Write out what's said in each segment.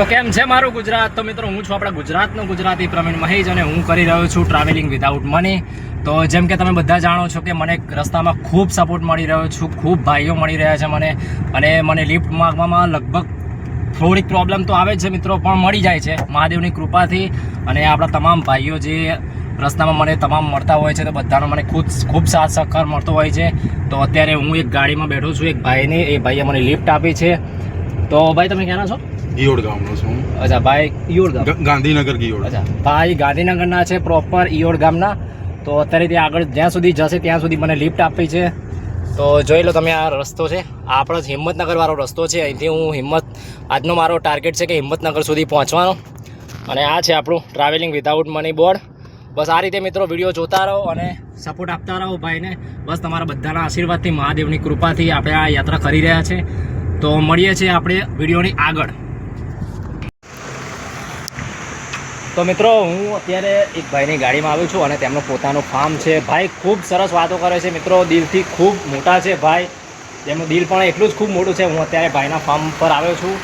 તો કેમ છે મારું ગુજરાત? તો મિત્રો, હું છું આપણા ગુજરાતનો ગુજરાતી પ્રવીણ મહેજ અને હું કરી રહ્યો છું ટ્રાવેલિંગ વિધાઉટ મની તો જેમ કે તમે બધા જાણો છો કે મને રસ્તામાં ખૂબ સપોર્ટ મળી રહ્યો છું, ખૂબ ભાઈઓ મળી રહ્યા છે મને, અને મને લિફ્ટ માગવામાં લગભગ થોડીક પ્રોબ્લેમ તો આવે જ છે મિત્રો, પણ મળી જાય છે મહાદેવની કૃપાથી. અને આપણા તમામ ભાઈઓ જે રસ્તામાં મને તમામ મળતા હોય છે, તો બધાનો મને ખૂબ ખૂબ સાથ સહકાર મળતો હોય છે. તો અત્યારે હું એક ગાડીમાં બેઠો છું, એક ભાઈને, એ ભાઈએ મને લિફ્ટ આપી છે. તો ભાઈ, તમે ક્યાંના છો? ગિયોડ ગામનો છું અચ્છા ભાઈ ઈયોડ ગામ? ગાંધીનગર ગિયોડ અચ્છા ભાઈ ગાંધીનગરના છે પ્રોપર ઈયોડ ગામના. તો અત્યારે ત્યાં આગળ જ્યાં સુધી જશે ત્યાં સુધી મને લિફ્ટ આપી છે. તો જોઈ લો તમે આ રસ્તો છે. આપણો જ હિંમતનગર વાળો રસ્તો છે. અહીંથી હું હિંમત આજનો મારો ટાર્ગેટ છે કે હિંમતનગર સુધી પહોંચવાનો. અને આ છે આપણું ટ્રાવેલિંગ વિધાઉટ મની બોર્ડ બસ આ રીતે મિત્રો વીડિયો જોતા રહો અને સપોર્ટ આપતા રહો ભાઈને. બસ તમારા બધાના આશીર્વાદથી મહાદેવની કૃપાથી આપણે આ યાત્રા કરી રહ્યા છે. તો મળીએ છીએ આપણે વિડીયોની આગળ. તો મિત્રો, હું અત્યારે એક ભાઈની ગાડીમાં આવ્યો છું અને તેમનું પોતાનું ફાર્મ છે. ભાઈ, ખૂબ સરસ વાતો કરે છે મિત્રો. દિલથી ખૂબ મોટા છે ભાઈ. તેમનું દિલ પણ એટલું જ ખૂબ મોટું છે. હું અત્યારે ભાઈના ફાર્મ પર આવ્યો છું.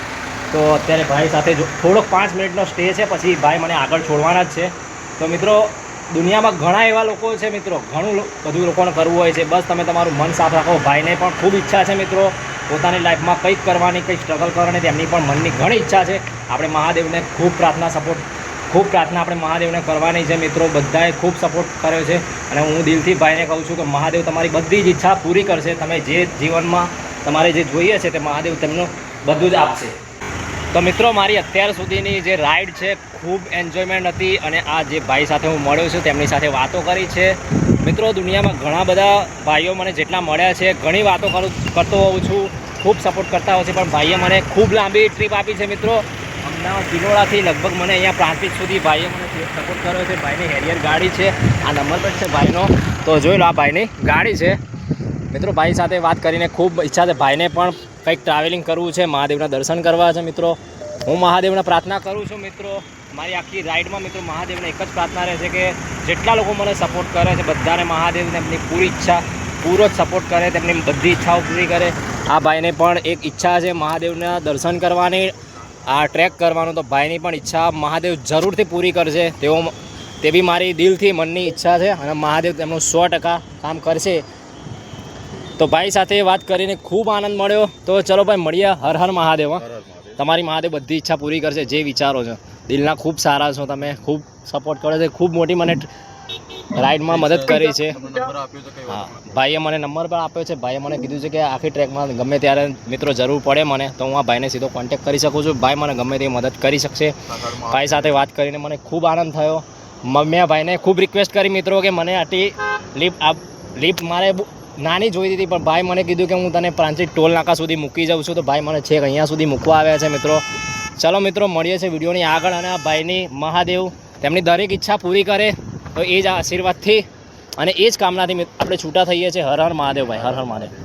તો અત્યારે ભાઈ સાથે થોડોક પાંચ મિનિટનો સ્ટે છે, પછી ભાઈ મને આગળ છોડવાના જ છે. તો મિત્રો, દુનિયામાં ઘણા એવા લોકો છે મિત્રો. ઘણું બધું લોકોને કરવું હોય છે. બસ તમે તમારું મન સાફ રાખો. ભાઈને પણ ખૂબ ઈચ્છા છે મિત્રો. પોતાની લાઈફમાં કંઈક કરવાની, કંઈક સ્ટ્રગલ કરવાની, તેમની પણ મનની ઘણી ઈચ્છા છે. આપણે મહાદેવને ખૂબ પ્રાર્થના સપોર્ટ ખૂબ પ્રાર્થના આપણે મહાદેવને કરવાની છે. મિત્રો, બધાએ ખૂબ સપોર્ટ કર્યો છે. અને હું દિલથી ભાઈને કહું છું કે મહાદેવ તમારી બધી જ ઈચ્છા પૂરી કરશે. તમે જે જીવનમાં તમારે જે જોઈએ છે તે મહાદેવ તેમનું બધું જ આપશે. તો મિત્રો, મારી અત્યાર સુધીની જે રાઈડ છે ખૂબ એન્જોયમેન્ટ હતી અને આ જે ભાઈ સાથે હું મળ્યો છું તેમની સાથે વાતો કરી છે. મિત્રો, દુનિયામાં ઘણા બધા ભાઈઓ મને જેટલા મળ્યા છે, ઘણી વાતો કરું, કરતો હોઉં છું. ખૂબ સપોર્ટ કરતા હોય છે, પણ ભાઈએ મને ખૂબ લાંબી ટ્રીપ આપી છે, મિત્રો. અમદાવાદ કિલોડાથી લગભગ મને અહીંયા પ્રાંતિજ સુધી ભાઈએ મને સપોર્ટ કર્યો છે, ભાઈની હેરિયર ગાડી છે, આ નંબર પણ છે ભાઈનો. તો જોઈ લો આ ભાઈની ગાડી છે. મિત્રો, ભાઈ સાથે વાત કરીને ખૂબ ઈચ્છા છે. ભાઈને પણ કંઈક ટ્રાવેલિંગ કરવું છે, મહાદેવના દર્શન કરવા છે, મિત્રો. હું મહાદેવને પ્રાર્થના કરું છું, મિત્રો. મારી આખી રાઈડમાં મિત્રો, મહાદેવને એક જ પ્રાર્થના રહે છે કે જેટલા લોકો મને સપોર્ટ કરે છે, બધાને મહાદેવને તેમની પૂરી ઈચ્છા, પૂરો જ સપોર્ટ કરે, તેમની બધી ઈચ્છાઓ પૂરી કરે. આ ભાઈને પણ એક ઈચ્છા છે, મહાદેવના દર્શન કરવાની. આ ટ્રેક કરવાનો તો ભાઈની પણ ઈચ્છા. મહાદેવ જરૂરથી પૂરી કરશે. તેઓ તે બી મારી દિલથી મનની ઈચ્છા છે અને મહાદેવ તેમનું સો ટકા કામ કરશે. તો ભાઈ સાથે વાત કરીને ખૂબ આનંદ મળ્યો. તો ચલો ભાઈ મળીએ. હર હર મહાદેવ હં. હર હર મહાદેવ. તમારી મહાદેવ બધી ઈચ્છા પૂરી કરશે જે વિચારો છો. દિલના ખૂબ સારા છો તમે. ખૂબ સપોર્ટ કરો છો. ખૂબ મોટી મને રાઈડમાં મદદ કરી છે. તો હા ભાઈએ મને નંબર પણ આપ્યો છે. ભાઈએ મને કીધું છે કે આખી ટ્રેકમાં ગમે ત્યારે મિત્રો જરૂર પડે મને તો હું આ ભાઈને સીધો કોન્ટેક કરી શકું છું. ભાઈ મને ગમે તેવી મદદ કરી શકશે. ભાઈ સાથે વાત કરીને મને ખૂબ આનંદ થયો. મેં ભાઈને ખૂબ રિક્વેસ્ટ કરી મિત્રો કે મને આટલી લિફ્ટ આપ લિફ્ટ મારે નાની જોઈ હતી પણ ભાઈ મને કીધું કે હું તને પ્રાંચિત ટોલ નાકા સુધી મૂકી જાઉં છું. તો ભાઈ મને છેક અહીંયા સુધી મૂકવા આવ્યા છે મિત્રો. ચલો મિત્રો મળીએ છીએ વિડીયોની આગળ અને આ ભાઈની મહાદેવ તેમની દરેક ઈચ્છા પૂરી કરે. તો એ જ આશીર્વાદથી અને એ જ કામનાથી આપણે છૂટા થઈએ છીએ. હર હર મહાદેવ ભાઈ, હર હર મહાદેવ.